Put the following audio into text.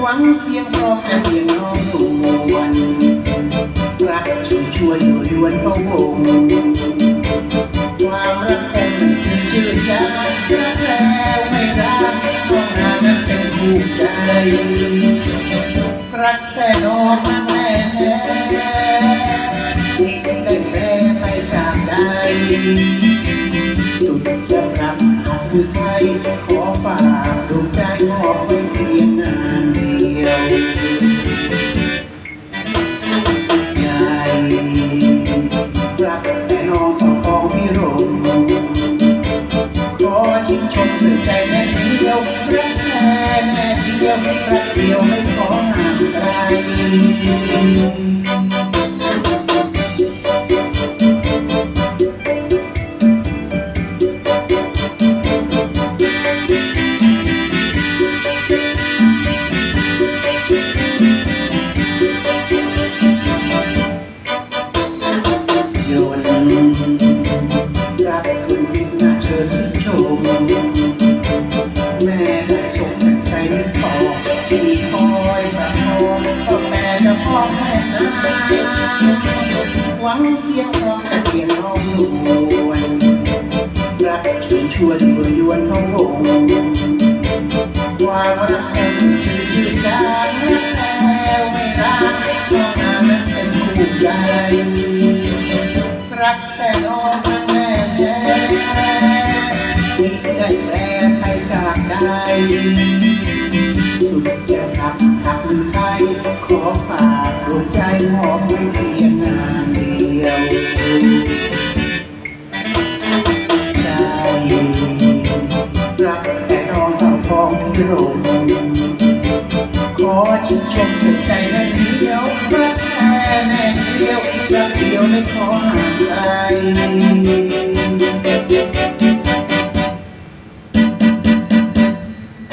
หวังเพียงพอแค่เพียงน้องนวลรัก ช่วยช่วยอยู่ยวนพะวงความรักแค่มันชื่นใจรักแล้วไม่รักต้องนานนั้นเป็นคู่ใจรักแต่นอกรักแม่ เชิญชมแม่ได้ส่งจากใจนึกต่อที่คอยประคองก็แม่จะพ่อแม่หวังเพียงพอเพียงน้องนวลรักชวนชวนยวนยวนเขาวงความรักแห่งชื่อชื่อจางแล้วไม่รักก็นานเป็นคู่ใจรักแต่น้อง มอบไว้เพียงนานเดียวใจรักแต่นองต้องฟองเดียวขอชื่นชมสุดใจนั้นเดียวรักแค่แน่เดียวรักเดียวไม่ขอห่